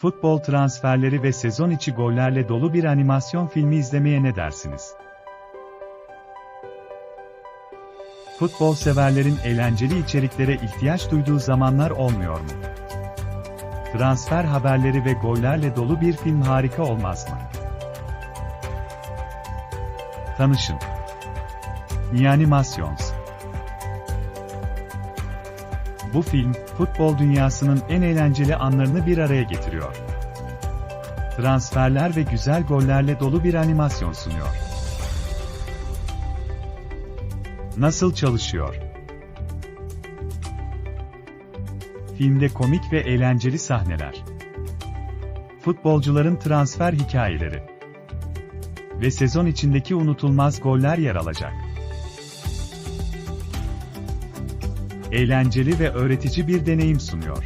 Futbol transferleri ve sezon içi gollerle dolu bir animasyon filmi izlemeye ne dersiniz? Futbol severlerin eğlenceli içeriklere ihtiyaç duyduğu zamanlar olmuyor mu? Transfer haberleri ve gollerle dolu bir film harika olmaz mı? Tanışın. Nianimations. Bu film, futbol dünyasının en eğlenceli anlarını bir araya getiriyor. Transferler ve güzel gollerle dolu bir animasyon sunuyor. Nasıl çalışıyor? Filmde komik ve eğlenceli sahneler. Futbolcuların transfer hikayeleri ve sezon içindeki unutulmaz goller yer alacak. Eğlenceli ve öğretici bir deneyim sunuyor.